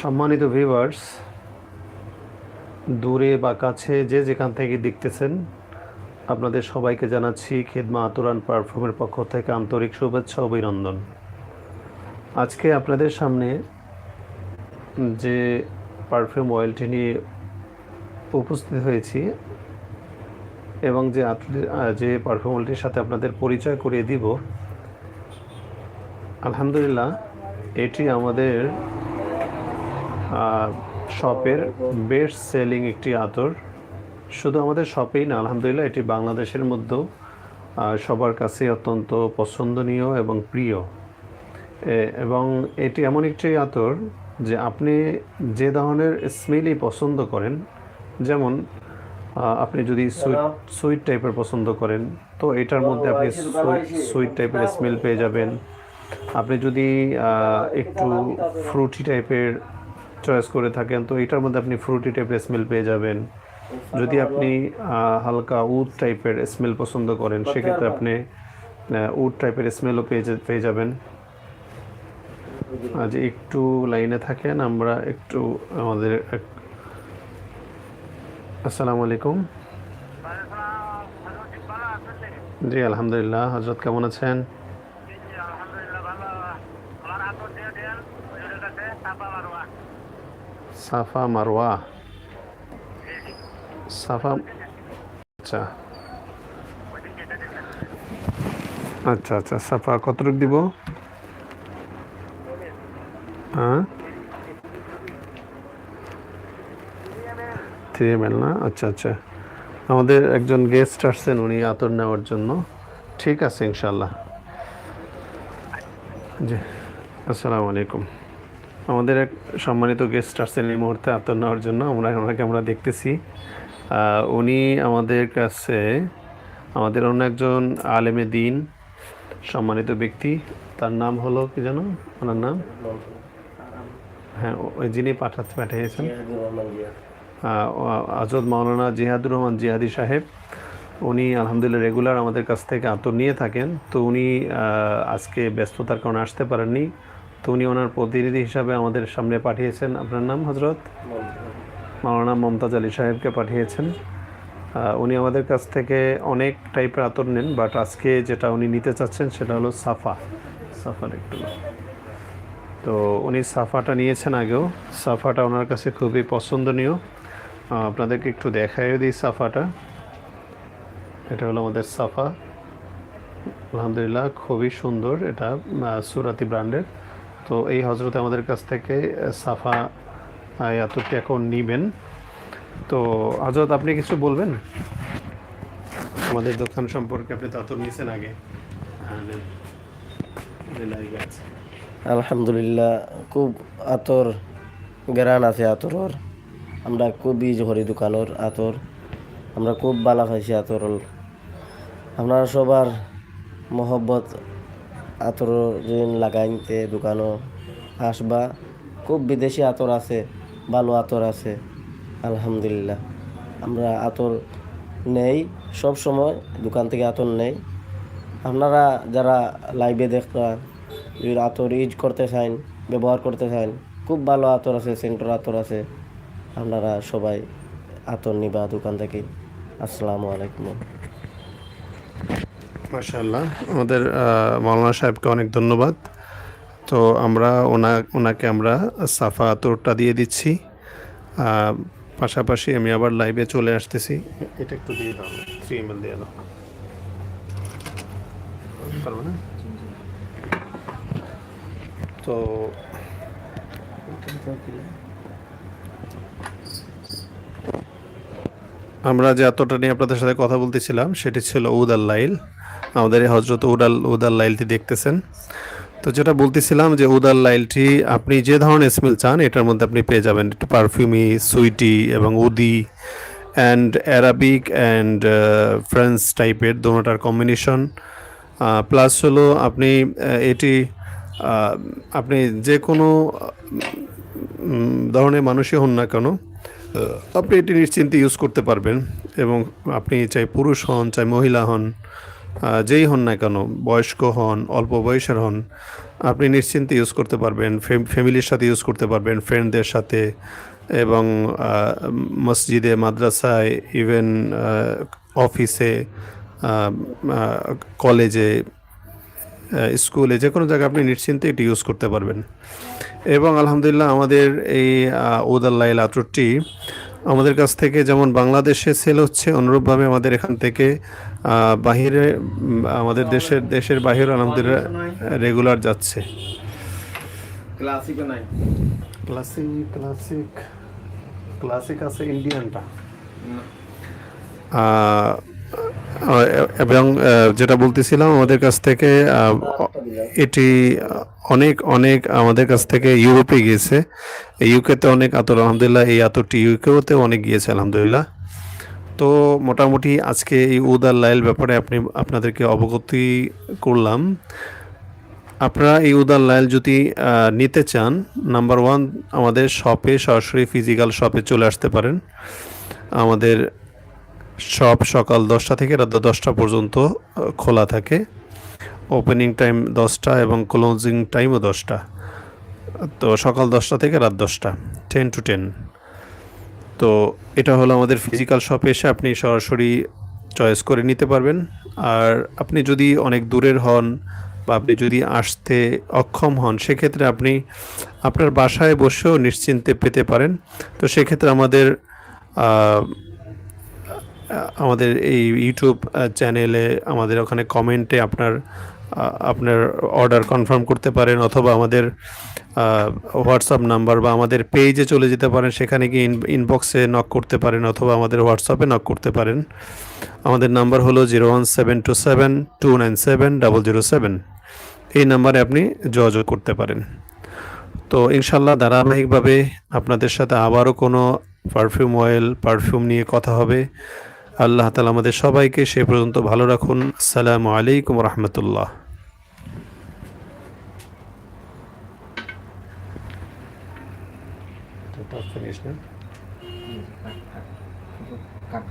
সম্মানিত ভিভার্স দূরে বা কাছে যে যেখান থেকে দেখতেছেন, আপনাদের সবাইকে জানাচ্ছি খেদমা আতুরান পারফর্মের পক্ষ থেকে আন্তরিক শুভেচ্ছা, অভিনন্দন। আজকে আপনাদের সামনে যে পারফিউম অয়েলটি নিয়ে উপস্থিত হয়েছি এবং যে আপনি যে পারফিউম অয়েলটির সাথে আপনাদের পরিচয় করিয়ে দিব আলহামদুলিল্লাহ এটি আমাদের শপের বেস্ট সেলিং একটি আতর। শুধু আমাদের শপেই না আলহামদুলিল্লাহ এটি বাংলাদেশের মধ্যেও সবার কাছে অত্যন্ত পছন্দনীয় এবং প্রিয়। এবং এটি এমন একটি আতর যে আপনি যে ধরনের স্মেলই পছন্দ করেন যেমন আপনি যদি সুইট সুইট টাইপের পছন্দ করেন তো এটার মধ্যে আপনি সুইট টাইপের স্মেল পেয়ে যাবেন। আপনি যদি একটু ফ্রুটি টাইপের চয়েস করে থাকেন তো এটার মধ্যে আপনি ফ্রুটি টাইপের স্মেল পেয়ে যাবেন। যদি আপনি হালকা উড টাইপের স্মেল পছন্দ করেন সেক্ষেত্রে আপনি উড টাইপের স্মেলও পেয়ে যা- পেয়ে যাবেন। আজ একটু লাইনে থাকেন আমরা একটু আমাদের আসসালামু আলাইকুম। জি আলহামদুলিল্লাহ হজরত কেমন আছেন? সাফা মারওয়া। সাফা আচ্ছা। আচ্ছা আচ্ছা সাফা কতটুক দিব? হ্যাঁ? থ্রি এম না? আচ্ছা আচ্ছা। আমাদের একজন গেস্ট আসছেন, উনি আতর নেওয়ার জন্য। ঠিক আছে ইনশাল্লাহ জি, আসসালামু আলাইকুম। আমাদের এক সম্মানিত গেস্ট আসছেন এই মুহূর্তে আতর নেওয়ার জন্য। আমরা ওনাকে আমরা দেখতেছি। উনি আমাদের কাছে, আমাদের অন্য একজন আলেমে দিন সম্মানিত ব্যক্তি। তার নাম হলো কি জানো? ওনার নাম? হ্যাঁ ওই যিনি পাঠাতে, পাঠিয়েছেন। আজদ মাওলানা জিহাদুর রহমান জিহাদি সাহেব। উনি আলহামদুলিল্লাহ রেগুলার আমাদের কাছ থেকে আতর নিয়ে থাকেন। তো উনি আজকে ব্যস্ততার কারণে আসতে পারেননি। তো উনি ওনার প্রতিনিধি হিসাবে আমাদের সামনে পাঠিয়েছেন। আপনার নাম হজরত? মাওলানা মমতাজ আলী সাহেবকে পাঠিয়েছেন। উনি আমাদের কাছ থেকে অনেক টাইপের আতর নেন বাট আজকে যেটা উনি নিতে চাচ্ছেন সেটা হলো সাফা। সাফার একটু। তো উনি সাফাটা নিয়েছেন আগেও। সাফাটা ওনার কাছে খুবই পছন্দনীয়। আপনাদেরকে একটু দেখাইও দিই সাফাটা। এটা হলো আমাদের সাফা। আলহামদুলিল্লাহ, খুবই সুন্দর। এটা সুরাতি ব্র্যান্ডের। তো এই হজরত আমাদের কাছ থেকে সাফা এতটি এখন নিবেন। তো হজরত আপনি কিছু বলবেন? আমাদের দোকান সম্পর্কে আপনি তত নিয়েছেন আগে। আলহামদুলিল্লাহ, খুব আতর, গেরান আছে আতরর। আমরা খুব ইউজ করি দোকানের আতর। আমরা খুব ভালো খাইছি আতর আপনারা সবার মহব্বত আতর ঋণ লাগাইতে দোকানও আসবা। খুব বিদেশি আতর আছে, ভালো আতর আছে, আলহামদুলিল্লাহ। আমরা আতর নেই, সব সময় দোকান থেকে আতর নেই। আপনারা যারা লাইভে দেখরা যদি আতর ইউজ করতে চান ব্যবহার করতে চান খুব ভালো আতর আছে সেন্টার আতর আছে, আপনারা সবাই আতর নিবা দোকান থেকে। আসসালামু আলাইকুম। মাশাআল্লাহ। আমাদের আহ, মাওলানা সাহেবকে অনেক ধন্যবাদ। তো আমরা ওনা ওনাকে আমরা সাফা আতরটা দিয়ে দিচ্ছি। পাশাপাশি আমি আবার লাইভে চলে আসতেছি। এটা একটু দিয়ে দাও থ্রি এম এল দিয়ে দাও। তো আমরা যে এতটা নিয়ে আপনাদের সাথে কথা বলতেছিলাম সেটি ছিল উদাল লাইল। আমাদের হজরত উদাল উদাল লাইলটি দেখতেছেন। তো যেটা বলতেছিলাম যে উদাল লাইলটি, আপনি যে ধরনের স্মেল চান, এটার মধ্যে আপনি পেয়ে যাবেন একটু পারফিউমি সুইটি এবং উদি অ্যান্ড অ্যারাবিক অ্যান্ড ফ্রেঞ্চ টাইপের দোনোটার কম্বিনেশন প্লাস হলো আপনি এটি আপনি যে কোনো ধরনের মানুষই হন না কেন আপনি এটি নিশ্চিন্তে ইউজ করতে পারবেন এবং আপনি চাই পুরুষ হন, চাই মহিলা হন যেই হন না কেন, বয়স্ক হন, অল্প বয়সের হন, আপনি নিশ্চিন্তে ইউজ করতে পারবেন ফ্যামিলির সাথে ইউজ করতে পারবেন ফ্রেন্ডদের সাথে এবং মসজিদে, মাদ্রাসায় ইভেন অফিসে কলেজে স্কুলে যে কোনো জায়গায় আপনি নিশ্চিন্তে এটি ইউজ করতে পারবেন। এবং আলহামদুলিল্লাহ আমাদের এই উদাল্লাইল আতরটি আমাদের কাছ থেকে যেমন বাংলাদেশে সেল হচ্ছে অনুরূপভাবে আমাদের এখান থেকে বাহিরে আমাদের দেশের দেশের বাহিরে আলহামদুলিল্লাহ রেগুলার যাচ্ছে। ক্লাসিকও নাই। ক্লাসিক ক্লাসিক ক্লাসিক আছে ইন্ডিয়ানটা এবং যেটা বলতেছিলাম আমাদের কাছ থেকে এটি অনেক অনেক আমাদের কাছ থেকে ইউরোপে গিয়েছে। ইউকেতে অনেক আতর, আলহামদুলিল্লাহ এই আতরটি ইউকেওতে অনেক গিয়েছে, আলহামদুলিল্লাহ। তো মোটামুটি আজকে এই উদ আর লাইল ব্যাপারে আপনি, আপনাদেরকে অবগতি করলাম। আপনারা এই উদার লাইল যদি নিতে চান, নাম্বার ওয়ান আমাদের শপে সরাসরি ফিজিক্যাল শপে চলে আসতে পারেন। আমাদের শপ সকাল দশটা থেকে রাত দশটা পর্যন্ত খোলা থাকে। ওপেনিং টাইম দশটা এবং ক্লোজিং টাইমও দশটা। তো সকাল দশটা থেকে রাত দশটা টেন টু টেন তো এটা হলো আমাদের ফিজিক্যাল শপে এসে আপনি সরাসরি চয়েস করে নিতে পারবেন। আর আপনি যদি অনেক দূরের হন বা আপনি যদি আসতে অক্ষম হন, সেক্ষেত্রে আপনি আপনার বাসায় বসেও নিশ্চিন্তে পেতে পারেন। তো সেক্ষেত্রে আমাদের আমাদের এই ইউটিউব চ্যানেলে আমাদের ওখানে কমেন্টে আপনার আপনার অর্ডার কনফার্ম করতে পারেন অথবা আমাদের হোয়াটসঅ্যাপ নাম্বার বা আমাদের পেজে চলে যেতে পারেন। সেখানে গিয়ে ইনবক্সে নক করতে পারেন অথবা আমাদের হোয়াটসঅ্যাপে নক করতে পারেন। আমাদের নাম্বার হলো zero one seven two seven two nine seven double zero seven এই নাম্বারে আপনি যোগাযোগ করতে পারেন। তো ইনশাল্লাহ ধারাবাহিকভাবে আপনাদের সাথে আবারও কোনো পারফিউম অয়েল পারফিউম নিয়ে কথা হবে। আল্লাহ তালা আমাদের সবাইকে সে পর্যন্ত ভালো রাখুন। আসসালামু আলাইকুম রহমতুল্লাহ। কাট